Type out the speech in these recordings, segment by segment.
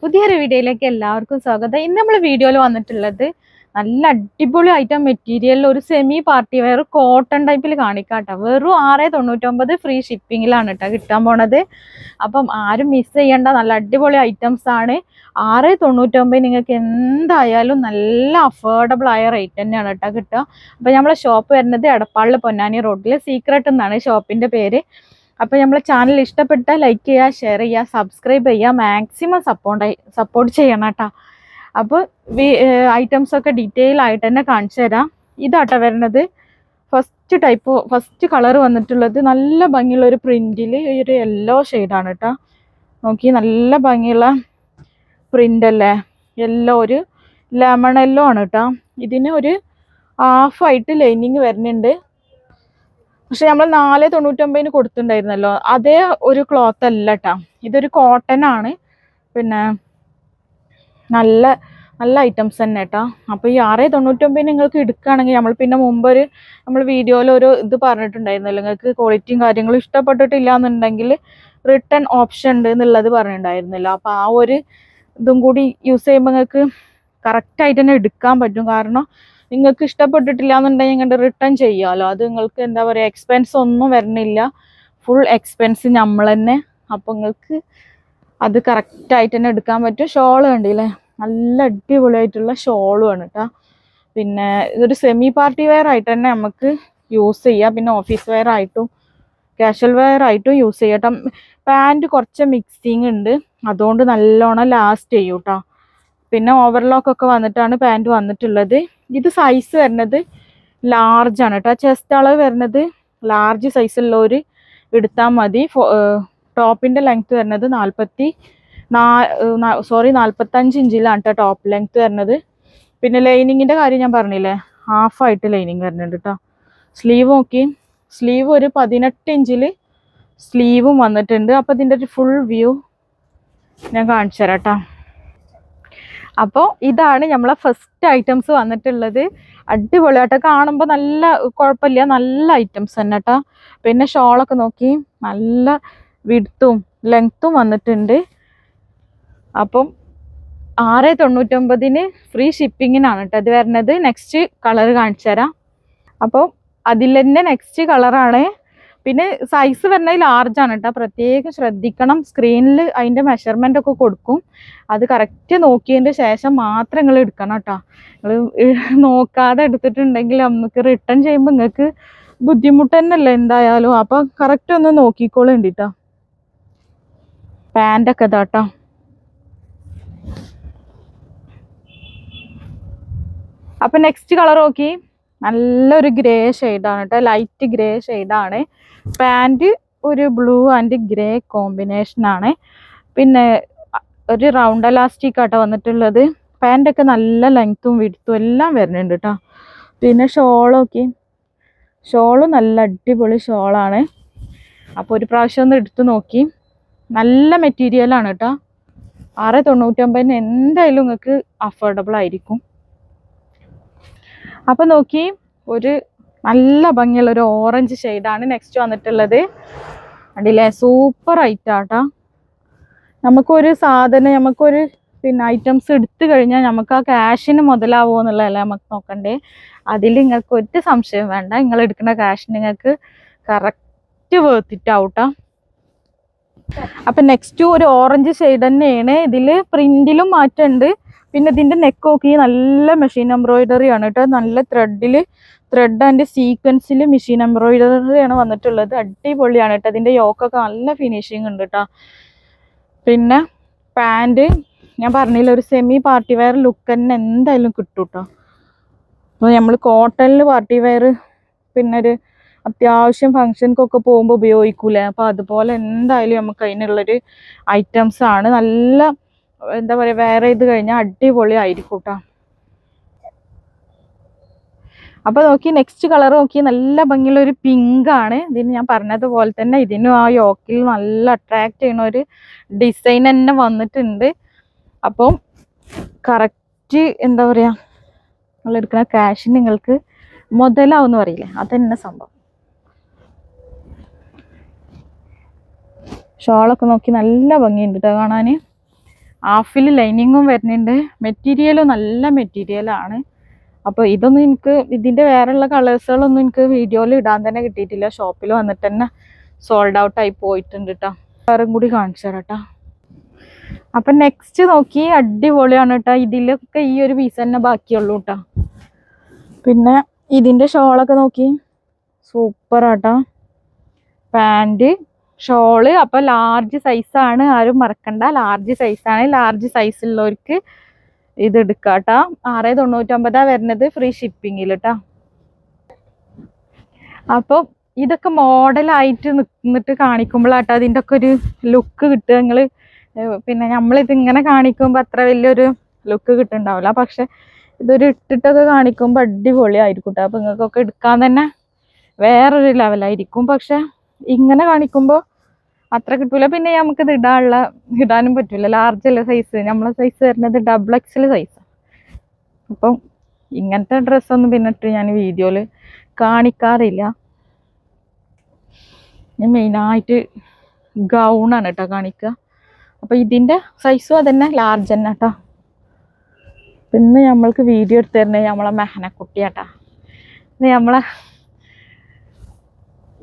പുതിയൊരു വീഡിയോയിലേക്ക് എല്ലാവർക്കും സ്വാഗതം. ഇന്ന് നമ്മൾ വീഡിയോയിൽ വന്നിട്ടുള്ളത് നല്ല അടിപൊളി ഐറ്റം മെറ്റീരിയലിൽ ഒരു സെമി പാർട്ടി വെയർ കോട്ടൺ ടൈപ്പിൽ കാണിക്കാട്ടോ. വെറും ആറ് തൊണ്ണൂറ്റൊമ്പത് ഫ്രീ ഷിപ്പിങ്ങിലാണ് കേട്ടോ കിട്ടാൻ പോണത്. അപ്പം ആരും മിസ് ചെയ്യേണ്ട. നല്ല അടിപൊളി ഐറ്റംസ് ആണ്. ആറ് തൊണ്ണൂറ്റൊമ്പത് നിങ്ങൾക്ക് എന്തായാലും നല്ല അഫോർഡബിൾ ആയ റേറ്റ് തന്നെയാണ് കേട്ടോ കിട്ടുക. അപ്പം നമ്മളെ ഷോപ്പ് വരുന്നത് എടപ്പാളിൽ പൊന്നാനി റോഡിൽ സീക്രട്ട് എന്നാണ് ഷോപ്പിന്റെ പേര്. അപ്പോൾ നമ്മളെ ചാനൽ ഇഷ്ടപ്പെട്ട ലൈക്ക് ചെയ്യുക ഷെയർ ചെയ്യുക സബ്സ്ക്രൈബ് ചെയ്യുക മാക്സിമം സപ്പോർട്ട് സപ്പോർട്ട് ചെയ്യണം കേട്ടോ. അപ്പോൾ ഐറ്റംസ് ഒക്കെ ഡീറ്റെയിൽ ആയിട്ട് തന്നെ കാണിച്ചു തരാം. ഇതാട്ടോ വരുന്നത്. ഫസ്റ്റ് ടൈപ്പ് ഫസ്റ്റ് കളർ വന്നിട്ടുള്ളത് നല്ല ഭംഗിയുള്ള ഒരു പ്രിന്റിൽ ഒരു യെല്ലോ ഷെയ്ഡാണ് കേട്ടോ. നോക്കി നല്ല ഭംഗിയുള്ള പ്രിന്റ് അല്ലേ? യെല്ലോ ഒരു ലെമൺ യെല്ലോ ആണ് കേട്ടോ. ഇതിന് ഒരു ഹാഫായിട്ട് ലൈനിങ് വരുന്നുണ്ട്. പക്ഷെ നമ്മൾ നാല് തൊണ്ണൂറ്റൊമ്പതിന് കൊടുത്തിട്ടുണ്ടായിരുന്നല്ലോ. അതേ ഒരു ക്ലോത്ത് അല്ല കേട്ടോ ഇതൊരു കോട്ടൺ ആണ്. പിന്നെ നല്ല നല്ല ഐറ്റംസ് തന്നെ കേട്ടോ അപ്പോൾ ഈ ആറ് തൊണ്ണൂറ്റൊമ്പതിന് നിങ്ങൾക്ക് എടുക്കുകയാണെങ്കിൽ നമ്മൾ പിന്നെ മുമ്പ് ഒരു നമ്മൾ വീഡിയോയിൽ ഒരു ഇത് പറഞ്ഞിട്ടുണ്ടായിരുന്നല്ലോ. നിങ്ങൾക്ക് ക്വാളിറ്റിയും കാര്യങ്ങളും ഇഷ്ടപ്പെട്ടിട്ടില്ല എന്നുണ്ടെങ്കിൽ റിട്ടേൺ ഓപ്ഷൻ ഉണ്ട് എന്നുള്ളത് പറഞ്ഞിട്ടുണ്ടായിരുന്നല്ലോ. അപ്പോൾ ആ ഒരു ഇതും കൂടി യൂസ് ചെയ്യുമ്പോൾ നിങ്ങൾക്ക് കറക്റ്റായിട്ട് തന്നെ എടുക്കാൻ പറ്റും. കാരണം നിങ്ങൾക്ക് ഇഷ്ടപ്പെട്ടിട്ടില്ല എന്നുണ്ടെങ്കിൽ ഇങ്ങോട്ട് റിട്ടേൺ ചെയ്യാമല്ലോ അത് നിങ്ങൾക്ക് എന്താ പറയുക എക്സ്പെൻസ് ഒന്നും വരണില്ല. ഫുൾ എക്സ്പെൻസ് നമ്മൾ തന്നെ. അപ്പോൾ നിങ്ങൾക്ക് അത് കറക്റ്റായിട്ട് തന്നെ എടുക്കാൻ പറ്റും. ഷോൾ കണ്ടില്ലേ? നല്ല അടിപൊളിയായിട്ടുള്ള ഷോളുമാണ് കേട്ടോ പിന്നെ ഇതൊരു സെമി പാർട്ടി വെയർ ആയിട്ട് തന്നെ നമുക്ക് യൂസ് ചെയ്യാം. പിന്നെ ഓഫീസ് വെയർ ആയിട്ടും കാഷ്വൽ വെയർ ആയിട്ടും യൂസ് ചെയ്യാം കേട്ടോ പാന്റ് കുറച്ച് മിക്സിങ് ഉണ്ട് അതുകൊണ്ട് നല്ലോണം ലാസ്റ്റ് ചെയ്യൂട്ടോ പിന്നെ ഓവർലോക്ക് ഒക്കെ വന്നിട്ടാണ് പാന്റ് വന്നിട്ടുള്ളത്. ഇത് സൈസ് വരുന്നത് ലാർജ് ആണ് കേട്ടോ ചെസ്റ്റ് അളവ് വരുന്നത് ലാർജ് സൈസുള്ളവർ എടുത്താൽ മതി. ടോപ്പിന്റെ ലെങ്ത് വരുന്നത് നാൽപ്പത്തി നാ സോറി നാൽപ്പത്തഞ്ച് ഇഞ്ചിലാണ് കേട്ടോ ടോപ്പ് ലെങ്ത് വരുന്നത്. പിന്നെ ലൈനിങ്ങിന്റെ കാര്യം ഞാൻ പറഞ്ഞില്ലേ? ഹാഫായിട്ട് ലൈനിങ് വരുന്നുണ്ട് കേട്ടോ സ്ലീവ് നോക്കി. സ്ലീവ് ഒരു പതിനെട്ട് ഇഞ്ചിൽ സ്ലീവും വന്നിട്ടുണ്ട്. അപ്പോൾ ഇതിന്റെ ഒരു ഫുൾ വ്യൂ ഞാൻ കാണിച്ചു തരാം കേട്ടോ അപ്പോൾ ഇതാണ് നമ്മളെ ഫസ്റ്റ് ഐറ്റംസ് വന്നിട്ടുള്ളത്. അടിപൊളിയായിട്ട് കാണുമ്പോൾ നല്ല കുഴപ്പമില്ല. നല്ല ഐറ്റംസ് തന്നെ കേട്ടോ പിന്നെ ഷോളൊക്കെ നോക്കി. നല്ല വിടുത്തും ലെങ്ത്തും വന്നിട്ടുണ്ട്. അപ്പം ആറ് തൊണ്ണൂറ്റൊമ്പതിന് ഫ്രീ ഷിപ്പിങ്ങിനാണ് കേട്ടോ ഇത് വരുന്നത്. നെക്സ്റ്റ് കളർ കാണിച്ചു തരാം അപ്പോൾ അതിൽ തന്നെ നെക്സ്റ്റ് കളറാണ് പിന്നെ സൈസ് വരുന്നത് ലാർജ് ആണ് കേട്ടോ പ്രത്യേകം ശ്രദ്ധിക്കണം. സ്ക്രീനിൽ അതിന്റെ മെഷർമെന്റ് ഒക്കെ കൊടുക്കും. അത് കറക്റ്റ് നോക്കിയതിന്റെ ശേഷം മാത്രം നിങ്ങൾ എടുക്കണം കേട്ടോ നിങ്ങൾ നോക്കാതെ എടുത്തിട്ടുണ്ടെങ്കിൽ നമുക്ക് റിട്ടേൺ ചെയ്യുമ്പോൾ നിങ്ങൾക്ക് ബുദ്ധിമുട്ട് തന്നെയല്ലേ എന്തായാലും. അപ്പം കറക്റ്റ് ഒന്ന് നോക്കിക്കോളേണ്ടിട്ടോ പാന്റൊക്കെ ഇതാട്ടോ അപ്പം നെക്സ്റ്റ് കളർ നോക്കി. നല്ലൊരു ഗ്രേ ഷെയ്ഡാണ് കേട്ടോ ലൈറ്റ് ഗ്രേ ഷെയ്ഡാണ്. പാന്റ് ഒരു ബ്ലൂ ആൻഡ് ഗ്രേ കോമ്പിനേഷൻ ആണ്. പിന്നെ ഒരു റൗണ്ട് അലാസ്റ്റിക് ആട്ടോ വന്നിട്ടുള്ളത്. പാന്റൊക്കെ നല്ല ലെങ്ത്തും വിടുത്തും എല്ലാം വരുന്നുണ്ട് കേട്ടോ പിന്നെ ഷോളൊക്കെ ഷോൾ നല്ല അടിപൊളി ഷോളാണ് അപ്പോൾ ഒരു പ്രാവശ്യം ഒന്ന് എടുത്തു നോക്കി. നല്ല മെറ്റീരിയലാണ് കേട്ടോ ആറ് തൊണ്ണൂറ്റൊമ്പതിന് എന്തായാലും നിങ്ങൾക്ക് അഫോർഡബിൾ ആയിരിക്കും. അപ്പൊ നോക്കി ഒരു നല്ല ഭംഗിയുള്ള ഒരു ഓറഞ്ച് ഷെയ്ഡാണ് നെക്സ്റ്റ് വന്നിട്ടുള്ളത്. കണ്ടില്ലേ സൂപ്പർ ഐറ്റാട്ടാ നമുക്കൊരു സാധനം നമുക്കൊരു പിന്നെ ഐറ്റംസ് എടുത്തു കഴിഞ്ഞാൽ നമുക്ക് ആ ക്യാഷിന് മുതലാവുമോ എന്നുള്ളതല്ലേ നമുക്ക് നോക്കണ്ടേ. അതിൽ നിങ്ങൾക്ക് ഒരു സംശയം വേണ്ട. നിങ്ങൾ എടുക്കുന്ന ക്യാഷ് നിങ്ങൾക്ക് കറക്റ്റ് വേർത്തിട്ടാവട്ടോ അപ്പൊ നെക്സ്റ്റ് ഒരു ഓറഞ്ച് ഷെയ്ഡ് തന്നെയാണ്. ഇതിൽ പ്രിന്റിലും മാറ്റമുണ്ട്. പിന്നെ ഇതിന്റെ നെക്ക് നോക്കി നല്ല മെഷീൻ എംബ്രോയിഡറി ആണ് കേട്ടോ. നല്ല ത്രെഡിൽ ത്രെഡ് ആൻഡ് സീക്വൻസിൽ മെഷീൻ എംബ്രോയിഡറി ആണ് വന്നിട്ടുള്ളത്. അടിപൊളിയാണ് കേട്ടോ. അതിന്റെ യോക്കൊക്കെ നല്ല ഫിനിഷിങ് ഉണ്ട് കേട്ടോ. പിന്നെ പാന്റ് ഞാൻ പറഞ്ഞില്ല ഒരു സെമി പാർട്ടി വെയർ ലുക്ക് തന്നെ എന്തായാലും കിട്ടും കേട്ടോ. അപ്പോൾ നമ്മൾ കോട്ടണിൽ പാർട്ടി വെയർ പിന്നെ ഒരു അത്യാവശ്യം ഫങ്ഷൻക്കൊക്കെ പോകുമ്പോൾ ഉപയോഗിക്കൂലേ. അപ്പോൾ അതുപോലെ എന്തായാലും നമുക്ക് അതിനുള്ളൊരു ഐറ്റംസാണ് നല്ല എന്താ പറയുക വേറെ ഇത് കഴിഞ്ഞാൽ അടിപൊളി ആയിരിക്കും കേട്ടോ അപ്പോൾ നോക്കി നെക്സ്റ്റ് കളർ നോക്കി നല്ല ഭംഗിയുള്ള ഒരു പിങ്ക് ആണ്. ഇതിന് ഞാൻ പറഞ്ഞതുപോലെ തന്നെ ഇതിനും ആ യോക്കിൽ നല്ല അട്രാക്ട് ചെയ്യുന്ന ഒരു ഡിസൈൻ തന്നെ വന്നിട്ടുണ്ട്. അപ്പം കറക്റ്റ് എന്താ പറയുക നിങ്ങൾ എടുക്കുന്ന ക്യാഷ് നിങ്ങൾക്ക് മുതലാവും എന്ന് പറയില്ലേ? അതന്നെ സംഭവം. ഷോളൊക്കെ നോക്കി നല്ല ഭംഗിയുണ്ട് കേട്ടോ കാണാൻ ഹാഫിൽ ലൈനിങ്ങും വരുന്നുണ്ട്. മെറ്റീരിയലും നല്ല മെറ്റീരിയലാണ്. അപ്പോൾ ഇതൊന്നും എനിക്ക് ഇതിന്റെ വേറെയുള്ള കളേഴ്സുകളൊന്നും എനിക്ക് വീഡിയോയിൽ ഇടാൻ തന്നെ കിട്ടിയിട്ടില്ല. ഷോപ്പിൽ വന്നിട്ട് തന്നെ സോൾഡ് ഔട്ട് ആയി പോയിട്ടുണ്ട് കേട്ടോ വേറും കൂടി കാണിച്ചു തരാം കേട്ടോ അപ്പം നെക്സ്റ്റ് നോക്കി അടിപൊളിയാണ് കേട്ടോ ഇതിലൊക്കെ ഈ ഒരു പീസ് തന്നെ ബാക്കിയുള്ളൂ കേട്ടോ പിന്നെ ഇതിന്റെ ഷോളൊക്കെ നോക്കി. സൂപ്പർ ആട്ടോ പാന്റ് ഷോൾ. അപ്പോൾ ലാർജ് സൈസാണ് ആരും മറക്കണ്ട. ലാർജ് സൈസാണ് ലാർജ് സൈസുള്ളവർക്ക് ഇത് എടുക്കാം കേട്ടോ ആറ് തൊണ്ണൂറ്റൊമ്പതാ വരുന്നത് ഫ്രീ ഷിപ്പിങ്ങിൽ കേട്ടോ അപ്പോൾ ഇതൊക്കെ മോഡലായിട്ട് നിന്നിട്ട് കാണിക്കുമ്പോഴാട്ടോ അതിന്റെ ഒക്കെ ഒരു ലുക്ക് കിട്ടുക. നിങ്ങൾ പിന്നെ നമ്മളിതിങ്ങനെ കാണിക്കുമ്പോൾ അത്ര വലിയൊരു ലുക്ക് കിട്ടുന്നുണ്ടാവില്ല. പക്ഷെ ഇതൊരു ഇട്ടിട്ടൊക്കെ കാണിക്കുമ്പോൾ അടിപൊളിയായിരിക്കും കേട്ടോ അപ്പോൾ നിങ്ങൾക്കൊക്കെ എടുക്കാൻ തന്നെ വേറൊരു ലെവലായിരിക്കും പക്ഷെ ഇങ്ങനെ കാണിക്കുമ്പോൾ അത്ര കിട്ടൂല. പിന്നെ നമുക്കിത് ഇടാനുള്ള ഇടാനും പറ്റൂല. ലാർജ് അല്ല സൈസ് നമ്മളെ സൈസ് വരുന്നത് ഡബിൾ എക്സൽ സൈസ് അപ്പം ഇങ്ങനത്തെ ഡ്രസ്സൊന്നും പിന്നെ ഇട്ട് ഞാൻ വീഡിയോയിൽ കാണിക്കാറില്ല. ഞാൻ മെയിനായിട്ട് ഗൗണാണ് കേട്ടോ കാണിക്കുക അപ്പോൾ ഇതിന്റെ സൈസും അതന്നെ ലാർജ് തന്നെ കേട്ടോ പിന്നെ നമ്മൾക്ക് വീഡിയോ എടുത്ത് തരുന്നത് നമ്മളെ മെഹനക്കുട്ടിയാട്ടാ നമ്മളെ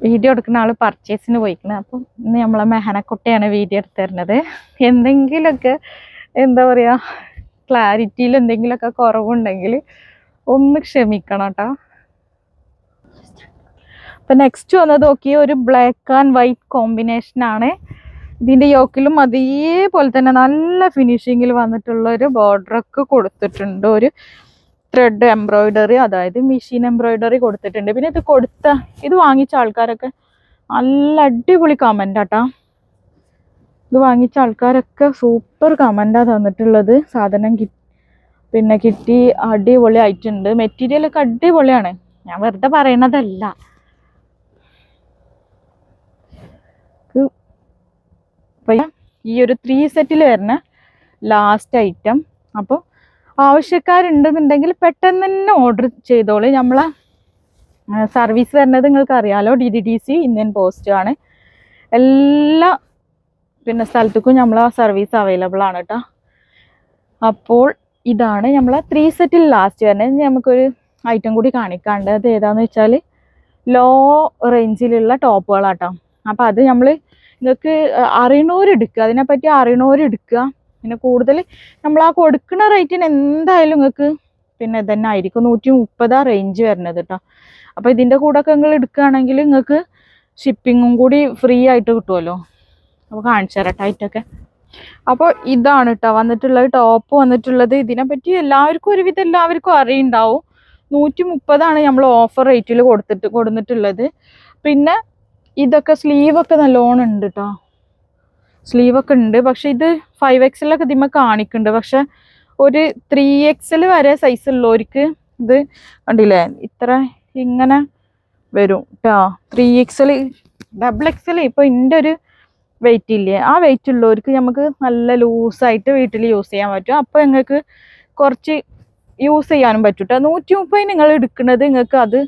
വീഡിയോ എടുക്കുന്ന ആൾ പർച്ചേസിന് പോയിക്കുന്നത് അപ്പം ഇന്ന് നമ്മളെ മെഹനക്കുട്ടിയാണ് വീഡിയോ എടുത്തു തരുന്നത് എന്തെങ്കിലുമൊക്കെ എന്താ പറയുക ക്ലാരിറ്റിയിൽ എന്തെങ്കിലുമൊക്കെ കുറവുണ്ടെങ്കിൽ ഒന്ന് ക്ഷമിക്കണം കേട്ടോ അപ്പം നെക്സ്റ്റ് വന്നത് നോക്കി ഒരു ബ്ലാക്ക് ആൻഡ് വൈറ്റ് കോമ്പിനേഷനാണ് ഇതിന്റെ യോക്കിലും അതേപോലെ തന്നെ നല്ല ഫിനിഷിങ്ങിൽ വന്നിട്ടുള്ള ഒരു ബോർഡറൊക്കെ കൊടുത്തിട്ടുണ്ട്. ഒരു ത്രെഡ് എംബ്രോയിഡറി അതായത് മെഷീൻ എംബ്രോയിഡറി കൊടുത്തിട്ടുണ്ട്. പിന്നെ ഇത് കൊടുത്ത ഇത് വാങ്ങിച്ച ആൾക്കാരൊക്കെ നല്ല അടിപൊളി കമന്റ് ഇത് വാങ്ങിച്ച ആൾക്കാരൊക്കെ സൂപ്പർ കമന്റാണ് തന്നിട്ടുള്ളത്. സാധനം കി പിന്നെ കിട്ടി അടിപൊളി ആയിട്ടുണ്ട് മെറ്റീരിയലൊക്കെ അടിപൊളിയാണ്. ഞാൻ വെറുതെ പറയണതല്ല. ഈ ഒരു ത്രീ സെറ്റിൽ വരുന്ന ലാസ്റ്റ് ഐറ്റം അപ്പോൾ ആവശ്യക്കാരുണ്ടെന്നുണ്ടെങ്കിൽ പെട്ടെന്ന് തന്നെ ഓർഡർ ചെയ്തോളൂ. നമ്മളെ സർവീസ് വരുന്നത് നിങ്ങൾക്ക് അറിയാലോ D D D C Indian post ആണ്. എല്ലാ പിന്നെ സ്ഥലത്തേക്കും നമ്മളെ സർവീസ് അവൈലബിൾ ആണ് കേട്ടോ അപ്പോൾ ഇതാണ് നമ്മളെ ത്രീ സെറ്റിൽ ലാസ്റ്റ് വരുന്നത്. നമുക്കൊരു ഐറ്റം കൂടി കാണിക്കാണ്ട് അത് ഏതാന്ന് വെച്ചാൽ ലോ റേഞ്ചിലുള്ള ടോപ്പുകളാട്ടോ അപ്പോൾ അത് നമ്മൾ നിങ്ങൾക്ക് അറിയണവരെടുക്കുക അതിനെപ്പറ്റി അറിയണവരെടുക്കുക പിന്നെ കൂടുതൽ നമ്മൾ ആ കൊടുക്കുന്ന റേറ്റിന് എന്തായാലും നിങ്ങൾക്ക് പിന്നെ ഇതന്നെ ആയിരിക്കും. നൂറ്റി മുപ്പതാ റേഞ്ച് വരുന്നത് കേട്ടോ അപ്പോൾ ഇതിന്റെ കൂടെ ഒക്കെ നിങ്ങൾ എടുക്കുകയാണെങ്കിൽ നിങ്ങൾക്ക് ഷിപ്പിങ്ങും കൂടി ഫ്രീ ആയിട്ട് കിട്ടുമല്ലോ അപ്പോൾ കാണിച്ചു തരാം ടൈറ്റൊക്കെ അപ്പോൾ ഇതാണ് കേട്ടോ വന്നിട്ടുള്ളത് ടോപ്പ് വന്നിട്ടുള്ളത്. ഇതിനെപ്പറ്റി എല്ലാവർക്കും ഒരുവിധം എല്ലാവർക്കും അറിയുണ്ടാവും. നൂറ്റി മുപ്പതാണ് നമ്മൾ ഓഫർ റേറ്റിൽ കൊടുത്തിട്ട് കൊടുത്തിട്ടുള്ളത് പിന്നെ ഇതൊക്കെ സ്ലീവൊക്കെ നല്ലോണം ഉണ്ട് കേട്ടോ സ്ലീവൊക്കെ ഉണ്ട് പക്ഷെ ഇത് ഫൈവ് എക്സിലൊക്കെ ഇതിമ്മ കാണിക്കുന്നുണ്ട് പക്ഷെ ഒരു ത്രീ എക്സിൽ വരെ സൈസ് ഉള്ളവർക്ക് ഇത് കണ്ടില്ലേ? ഇത്ര ഇങ്ങനെ വരും കേട്ടോ ത്രീ എക്സിൽ ഡബിൾ എക്സിൽ ഇപ്പോൾ എന്റെ ഒരു വെയിറ്റ് ഇല്ലേ? ആ വെയിറ്റ് ഉള്ളവർക്ക് നമുക്ക് നല്ല ലൂസായിട്ട് വീട്ടിൽ യൂസ് ചെയ്യാൻ പറ്റും. അപ്പോൾ നിങ്ങൾക്ക് കുറച്ച് യൂസ് ചെയ്യാനും പറ്റും കേട്ടോ നൂറ്റി മുപ്പത് നിങ്ങൾ എടുക്കുന്നത് നിങ്ങൾക്ക് അത്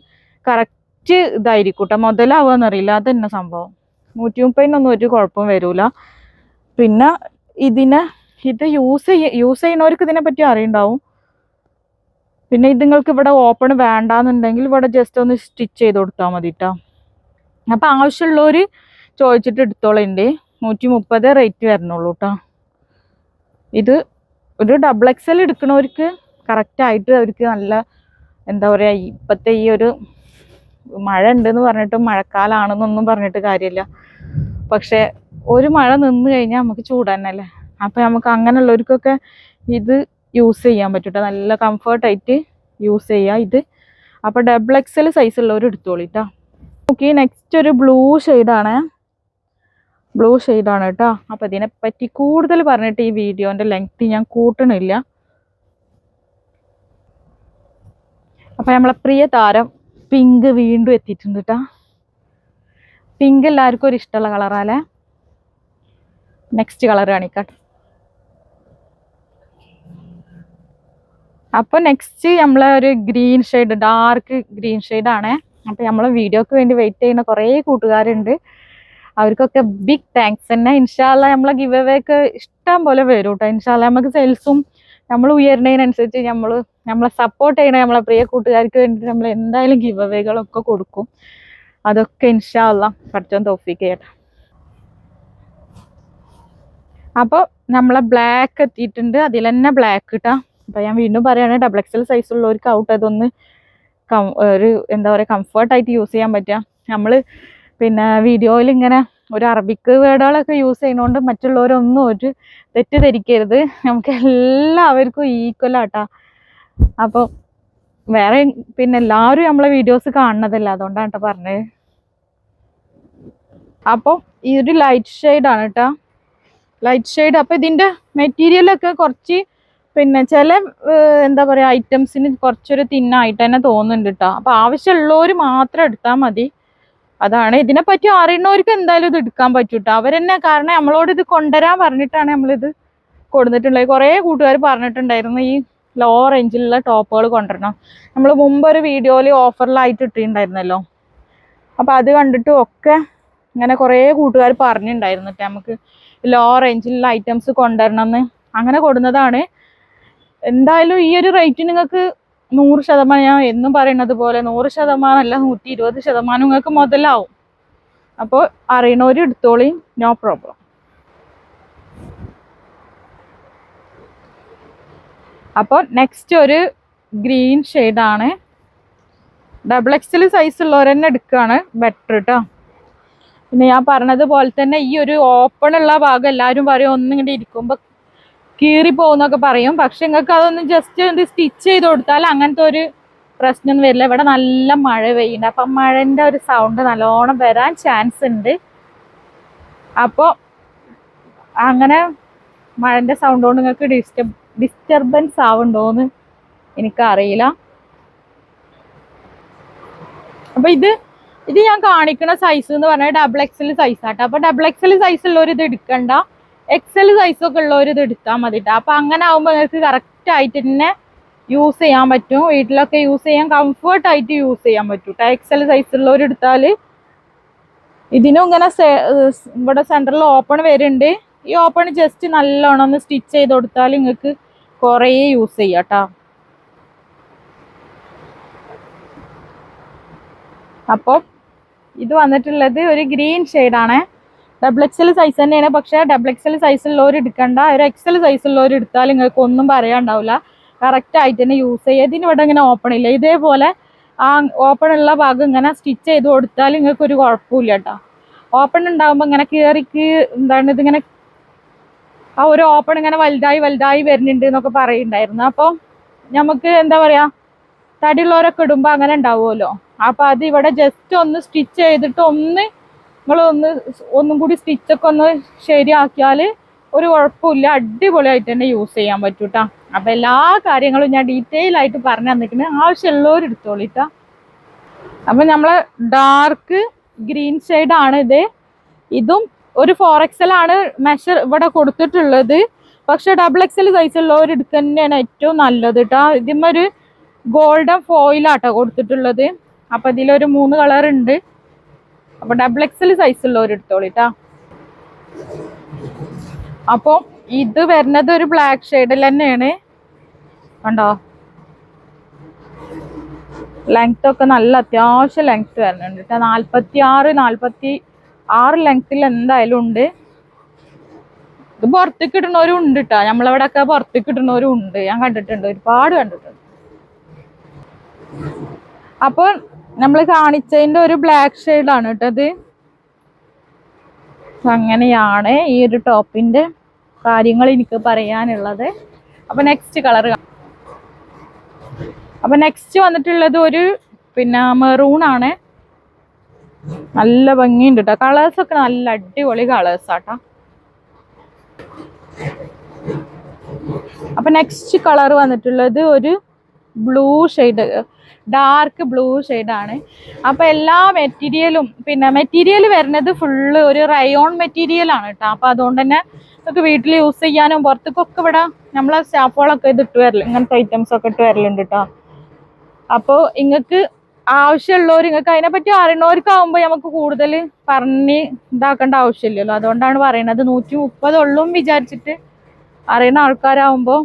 കറക്റ്റ് ഇതായിരിക്കും കേട്ടോ മുതലാവുക എന്നറിയില്ല അതന്നെ സംഭവം? നൂറ്റി മുപ്പതിനൊന്നും ഒരു കുഴപ്പം വരില്ല പിന്നെ ഇതിനെ ഇത് യൂസ് ചെയ്യ യൂസ് ചെയ്യുന്നവർക്ക് ഇതിനെപ്പറ്റി അറിയുണ്ടാവും. പിന്നെ ഇത് നിങ്ങൾക്ക് ഇവിടെ ഓപ്പൺ വേണ്ടാന്നുണ്ടെങ്കിൽ ഇവിടെ ജസ്റ്റ് ഒന്ന് സ്റ്റിച്ച് ചെയ്ത് കൊടുത്താൽ മതി കേട്ടോ അപ്പം ആവശ്യമുള്ളവർ ചോദിച്ചിട്ട് എടുത്തോളുണ്ട്. നൂറ്റി മുപ്പത് റേറ്റ് വരണുള്ളൂ കേട്ടോ ഇത് ഒരു ഡബിൾ എക്സൽ എടുക്കണവർക്ക് കറക്റ്റായിട്ട് അവർക്ക് നല്ല എന്താ പറയുക ഇപ്പോഴത്തെ ഈ ഒരു മഴ ഉണ്ടെന്ന് പറഞ്ഞിട്ട് മഴക്കാലമാണെന്നൊന്നും പറഞ്ഞിട്ട് കാര്യമില്ല. പക്ഷെ ഒരു മഴ നിന്ന് കഴിഞ്ഞാൽ നമുക്ക് ചൂട് തന്നെയല്ലേ അപ്പം നമുക്ക് അങ്ങനെയുള്ളവർക്കൊക്കെ ഇത് യൂസ് ചെയ്യാൻ പറ്റൂട്ടോ. നല്ല കംഫർട്ടായിട്ട് യൂസ് ചെയ്യാം ഇത്. അപ്പോൾ ഡബിൾ എക്സൽ സൈസ് ഉള്ളവർ എടുത്തോളിട്ടോ ഓക്കെ നെക്സ്റ്റ് ഒരു ബ്ലൂ ഷെയ്ഡാണ് ബ്ലൂ ഷെയ്ഡാണ് കേട്ടോ അപ്പോൾ ഇതിനെപ്പറ്റി കൂടുതൽ പറഞ്ഞിട്ട് ഈ വീഡിയോന്റെ ലെങ്ത് ഞാൻ കൂട്ടണില്ല. അപ്പോൾ നമ്മളെ പ്രിയ താരം പിങ്ക് വീണ്ടും എത്തിയിട്ടുണ്ട് കേട്ടോ പിങ്ക് എല്ലാവർക്കും ഒരു ഇഷ്ടമുള്ള കളറാലേ നെക്സ്റ്റ് കളർ കാണിക്കാട്ടെ അപ്പോൾ നെക്സ്റ്റ് നമ്മളെ ഒരു ഗ്രീൻ ഷെയ്ഡ് ഡാർക്ക് ഗ്രീൻ ആണ്. അപ്പോൾ നമ്മൾ വീഡിയോക്ക് വേണ്ടി വെയിറ്റ് ചെയ്യുന്ന കുറേ കൂട്ടുകാരുണ്ട്. അവർക്കൊക്കെ ബിഗ് താങ്ക്സ് തന്നെ. ഇൻഷാല്ല നമ്മളെ ഗിവ് അവേ ഒക്കെ ഇഷ്ടം പോലെ വരും കേട്ടോ ഇൻഷാല്ല നമുക്ക് സെയിൽസും നമ്മൾ ഉയരുന്നതിനനുസരിച്ച് നമ്മൾ നമ്മളെ സപ്പോർട്ട് ചെയ്യണ നമ്മളെ പ്രിയ കൂട്ടുകാർക്ക് വേണ്ടിയിട്ട് നമ്മൾ എന്തായാലും ഗിവ് അവേകളൊക്കെ കൊടുക്കും. അതൊക്കെ ഇൻഷാല്ല പഠിച്ചോൻ തോഫിക്ക് ചെയ്യട്ടെ. അപ്പോൾ നമ്മൾ ബ്ലാക്ക് എത്തിയിട്ടുണ്ട്. അതിൽ തന്നെ ബ്ലാക്ക് കിട്ടാ അപ്പോൾ ഞാൻ വീണ്ടും പറയുകയാണെങ്കിൽ ഡബിൾ എക്സൽ സൈസ് ഉള്ളവർക്ക് ഔട്ട് അതൊന്ന് ഒരു എന്താ പറയുക കംഫർട്ടായിട്ട് യൂസ് ചെയ്യാൻ പറ്റുക നമ്മൾ പിന്നെ വീഡിയോയിൽ ഇങ്ങനെ ഒരു അറബിക്ക് വേർഡുകളൊക്കെ യൂസ് ചെയ്യുന്നതുകൊണ്ട് മറ്റുള്ളവരൊന്നും ഒരു തെറ്റിദ്ധരിക്കരുത്. നമുക്ക് എല്ലാവർക്കും ഈക്വൽ ആട്ടാ. അപ്പോൾ വേറെ പിന്നെ എല്ലാവരും നമ്മളെ വീഡിയോസ് കാണുന്നതല്ല അതുകൊണ്ടാണ് കേട്ടോ പറഞ്ഞത്. അപ്പോൾ ഈ ഒരു ലൈറ്റ് ഷെയ്ഡാണ് കേട്ടോ ലൈറ്റ് ഷെയ്ഡ് അപ്പോൾ ഇതിന്റെ മെറ്റീരിയലൊക്കെ കുറച്ച് പിന്നെ ചില എന്താ പറയുക ഐറ്റംസിന് കുറച്ചൊരു തിന്നായിട്ട് തന്നെ തോന്നുന്നുണ്ട് കേട്ടോ അപ്പോൾ ആവശ്യമുള്ളവർ മാത്രം എടുത്താൽ മതി. അതാണ്. ഇതിനെപ്പറ്റി അറിയുന്നവർക്ക് എന്തായാലും ഇത് എടുക്കാൻ പറ്റും കേട്ടോ അവരെന്നെ കാരണം നമ്മളോട് ഇത് കൊണ്ടുവരാൻ പറഞ്ഞിട്ടാണ് നമ്മളിത് കൊടുത്തിട്ടുള്ളത്. കുറേ കൂട്ടുകാർ പറഞ്ഞിട്ടുണ്ടായിരുന്നു ഈ ലോ റേഞ്ചിലുള്ള ടോപ്പുകൾ കൊണ്ടുവരണം. നമ്മൾ മുമ്പ് ഒരു വീഡിയോയിൽ ഓഫറിലായിട്ട് ഇട്ടിട്ടുണ്ടായിരുന്നല്ലോ. അപ്പോൾ അത് കണ്ടിട്ടും ഒക്കെ ഇങ്ങനെ കുറേ കൂട്ടുകാർ പറഞ്ഞിട്ടുണ്ടായിരുന്നു ട്ടോ. നമുക്ക് ലോ റേഞ്ചിലുള്ള ഐറ്റംസ് കൊണ്ടുവരണം എന്ന് അങ്ങനെ കൊടുന്നതാണ്. എന്തായാലും ഈ ഒരു റേറ്റ് നിങ്ങൾക്ക് നൂറ് ശതമാനം ഞാൻ എന്നും പറയുന്നത് പോലെ നൂറ് ശതമാനം അല്ല നൂറ്റി ഇരുപത് ശതമാനം നിങ്ങൾക്ക് മുതലാവും. അപ്പോൾ അറിയണവർ എടുത്തോളി നോ പ്രോബ്ലം അപ്പോൾ നെക്സ്റ്റ് ഒരു ഗ്രീൻ ഷെയ്ഡാണ് ഡബിൾ എക്സൽ സൈസ് ഉള്ളവർ തന്നെ എടുക്കുകയാണ് ബെറ്റർ കേട്ടോ പിന്നെ ഞാൻ പറഞ്ഞത് പോലെ തന്നെ ഈ ഒരു ഓപ്പൺ ഉള്ള ഭാഗം എല്ലാവരും പറയും ഒന്നും ഇങ്ങനെ ഇരിക്കുമ്പോൾ കീറി പോകുന്നൊക്കെ പറയും. പക്ഷെ നിങ്ങൾക്ക് അതൊന്ന് ജസ്റ്റ് ഒന്ന് സ്റ്റിച്ച് ചെയ്ത് കൊടുത്താൽ അങ്ങനത്തെ ഒരു പ്രശ്നമൊന്നും വരില്ല. ഇവിടെ നല്ല മഴ പെയ്യുന്നുണ്ട് അപ്പം മഴന്റെ ഒരു സൗണ്ട് നല്ലോണം വരാൻ ചാൻസ് ഉണ്ട്. അപ്പോൾ അങ്ങനെ മഴന്റെ സൗണ്ട് കൊണ്ട് നിങ്ങൾക്ക് ഡിസ്റ്റർബ് ഡിസ്റ്റർബൻസ് ആവുന്നുണ്ടോയെന്ന് എനിക്കറിയില്ല. അപ്പം ഇത് ഇത് ഞാൻ കാണിക്കുന്ന സൈസ് എന്ന് പറഞ്ഞാൽ ഡബിൾ എക്സൽ സൈസ് ആട്ടോ. അപ്പോൾ ഡബിൾ എക്സൽ സൈസ് ഉള്ളവർ ഇത് എടുക്കണ്ട. എക്സൽ സൈസ് ഒക്കെ ഉള്ളവർ ഇത് എടുത്താൽ മതി കേട്ടോ അപ്പോൾ അങ്ങനെ ആകുമ്പോൾ നിങ്ങൾക്ക് കറക്റ്റ് ആയിട്ട് തന്നെ യൂസ് ചെയ്യാൻ പറ്റും. വീട്ടിലൊക്കെ യൂസ് ചെയ്യാൻ കംഫർട്ട് ആയിട്ട് യൂസ് ചെയ്യാൻ പറ്റും എക്സൽ സൈസ് ഉള്ളവർ എടുത്താൽ ഇതിനും ഇങ്ങനെ ഇവിടെ സെന്ററിൽ ഓപ്പൺ വരുന്നുണ്ട്. ഈ ഓപ്പൺ ജസ്റ്റ് നല്ലോണം ഒന്ന് സ്റ്റിച്ച് ചെയ്ത് കൊടുത്താൽ നിങ്ങൾക്ക് കുറേ യൂസ് ചെയ്യാം കേട്ടോ അപ്പോൾ ഇത് വന്നിട്ടുള്ളത് ഒരു ഗ്രീൻ ആണ് ഡബിൾ എക്സൽ സൈസ് തന്നെയാണ്. പക്ഷേ ഡബിൾ എക്സൽ സൈസ് ഉള്ളവർ എടുക്കണ്ട. ഒരു എക്സൽ സൈസ് ഉള്ളവർ എടുത്താൽ നിങ്ങൾക്ക് ഒന്നും പറയാണ്ടാവില്ല. കറക്റ്റ് ആയിട്ട് തന്നെ യൂസ് ചെയ്യുക ഇതിന് ഇവിടെ ഇങ്ങനെ ഓപ്പൺ ഇല്ല. ഇതേപോലെ ആ ഓപ്പൺ ഉള്ള ഭാഗം ഇങ്ങനെ സ്റ്റിച്ച് ചെയ്ത് കൊടുത്താൽ നിങ്ങൾക്ക് ഒരു കുഴപ്പമില്ല കേട്ടോ. ഓപ്പൺ ഉണ്ടാകുമ്പോൾ ഇങ്ങനെ കയറിക്ക് എന്താണ് ഇതിങ്ങനെ ആ ഒരു ഓപ്പൺ ഇങ്ങനെ വലുതായി വലുതായി വരുന്നുണ്ട് എന്നൊക്കെ പറയുന്നുണ്ടായിരുന്നു. അപ്പോൾ നമുക്ക് എന്താ പറയുക തടിയുള്ളവരൊക്കെ ഇടുമ്പോൾ അങ്ങനെ ഉണ്ടാവുമല്ലോ. അപ്പൊ അത് ഇവിടെ ജസ്റ്റ് ഒന്ന് സ്റ്റിച്ച് ചെയ്തിട്ട് ഒന്ന് നിങ്ങൾ ഒന്ന് ഒന്നും കൂടി സ്റ്റിച്ചൊക്കെ ഒന്ന് ശരിയാക്കിയാൽ ഒരു കുഴപ്പമില്ല. അടിപൊളിയായിട്ട് തന്നെ യൂസ് ചെയ്യാൻ പറ്റും ട്ടാ അപ്പൊ എല്ലാ കാര്യങ്ങളും ഞാൻ ഡീറ്റെയിൽ ആയിട്ട് പറഞ്ഞു തന്നിട്ടുണ്ട്. ആവശ്യമുള്ളവർ എടുത്തോളിട്ടാ അപ്പൊ നമ്മൾ ഡാർക്ക് ഗ്രീൻ ആണ് ഇത്. ഇതും ഒരു ഫോർ ആണ് മെഷർ ഇവിടെ കൊടുത്തിട്ടുള്ളത്. പക്ഷെ ഡബിൾ എക്സൽ സൈസ് ഉള്ളവർ എടുക്കുക തന്നെയാണ് ഏറ്റവും നല്ലത് കേട്ടോ ഇതിമൊരു ഗോൾഡൻ ഫോയിലാട്ടോ കൊടുത്തിട്ടുള്ളത്. അപ്പൊ ഇതിലൊരു മൂന്ന് കളർ ഉണ്ട്. അപ്പൊ ഡബിൾ എക്സൽ സൈസ് ഉള്ളവർ എടുത്തോളിട്ടാ. അപ്പൊ ഇത് വരുന്നത് ഒരു ബ്ലാക്ക് ഷെയ്ഡിൽ തന്നെയാണ്. കണ്ടോ? ലെങ്ത് ഒക്കെ നല്ല അത്യാവശ്യം ലെങ്ത് വരുന്നുണ്ട് കേട്ടോ നാൽപ്പത്തി ആറ് നാൽപ്പത്തി ആറ് ലെങ്ത്തിൽ എന്തായാലും ഉണ്ട്. ഇത് പുറത്തേക്ക് ഇടുന്നവരും ഉണ്ട് കേട്ടോ നമ്മളവിടെ ഒക്കെ പുറത്തേക്ക് ഇടുന്നവരും ഉണ്ട്. ഞാൻ കണ്ടിട്ടുണ്ട്. ഒരുപാട് കണ്ടിട്ടുണ്ട്. അപ്പോൾ നമ്മൾ കാണിച്ചതിന്റെ ഒരു ബ്ലാക്ക് ഷെയ്ഡാണ് കേട്ടോ ഇത്. അങ്ങനെയാണ് ഈ ഒരു ടോപ്പിന്റെ കാര്യങ്ങൾ എനിക്ക് പറയാനുള്ളത്. അപ്പൊ നെക്സ്റ്റ് കളർ അപ്പൊ നെക്സ്റ്റ് വന്നിട്ടുള്ളത് ഒരു പിന്നെ മെറൂൺ ആണ്. നല്ല ഭംഗിയുണ്ട് കേട്ടോ കളേഴ്സ് ഒക്കെ നല്ല അടിപൊളി കളേഴ്സ് ആട്ടോ അപ്പൊ നെക്സ്റ്റ് കളർ വന്നിട്ടുള്ളത് ഒരു ബ്ലൂ ഷെയ്ഡ് ഡാർക്ക് ബ്ലൂ ആണ് അപ്പൊ എല്ലാ മെറ്റീരിയലും പിന്നെ മെറ്റീരിയൽ വരുന്നത് ഫുള്ള് ഒരു റയോൺ മെറ്റീരിയൽ ആണ് കേട്ടോ അപ്പൊ അതുകൊണ്ട് തന്നെ നമുക്ക് വീട്ടിൽ യൂസ് ചെയ്യാനും പുറത്തേക്കൊക്കെ ഇവിടെ നമ്മളെ സ്റ്റാഫുകളൊക്കെ ഇത് ഇട്ട് വരൽ ഇങ്ങനത്തെ ഐറ്റംസ് ഒക്കെ ഇട്ട് വരലുണ്ട് കേട്ടോ അപ്പോൾ നിങ്ങൾക്ക് ആവശ്യമുള്ളവർ നിങ്ങൾക്ക് അതിനെപ്പറ്റി അറിയണവർക്കാവുമ്പോൾ നമുക്ക് കൂടുതൽ പറഞ്ഞ് ഇതാക്കേണ്ട ആവശ്യമില്ലല്ലോ. അതുകൊണ്ടാണ് പറയണത് നൂറ്റി മുപ്പതുള്ളും വിചാരിച്ചിട്ട് അറിയുന്ന ആൾക്കാരാവുമ്പോൾ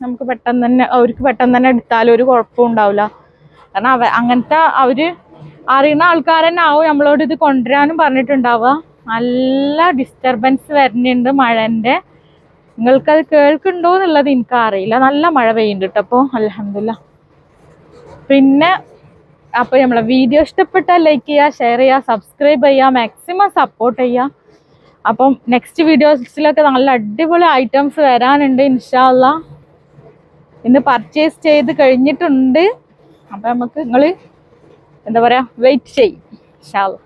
നമുക്ക് പെട്ടെന്ന് തന്നെ അവർക്ക് പെട്ടെന്ന് തന്നെ എടുത്താലും ഒരു കുഴപ്പവും ഉണ്ടാവില്ല. കാരണം അവ അങ്ങനത്തെ അവർ അറിയുന്ന ആവും നമ്മളോട് ഇത് കൊണ്ടുവരാനും പറഞ്ഞിട്ടുണ്ടാവുക. നല്ല ഡിസ്റ്റർബൻസ് വരുന്നുണ്ട് മഴന്റെ നിങ്ങൾക്കത് കേൾക്കുന്നുണ്ടോ എന്നുള്ളത് എനിക്ക് അറിയില്ല നല്ല മഴ പെയ്യുന്നുണ്ട് കേട്ടോ അപ്പോൾ അലഹമില്ല പിന്നെ അപ്പോൾ നമ്മളെ വീഡിയോ ഇഷ്ടപ്പെട്ടാൽ ലൈക്ക് ചെയ്യുക ഷെയർ ചെയ്യുക സബ്സ്ക്രൈബ് ചെയ്യുക മാക്സിമം സപ്പോർട്ട് ചെയ്യുക. അപ്പം നെക്സ്റ്റ് വീഡിയോസിലൊക്കെ നല്ല അടിപൊളി ഐറ്റംസ് വരാനുണ്ട് ഇൻഷാല്ല ഇന്ന് പർച്ചേസ് ചെയ്ത് കഴിഞ്ഞിട്ടുണ്ട്. അപ്പം നമുക്ക് നിങ്ങൾ എന്താ പറയുക വെയിറ്റ് ചെയ്യും. ഇൻഷാല്ല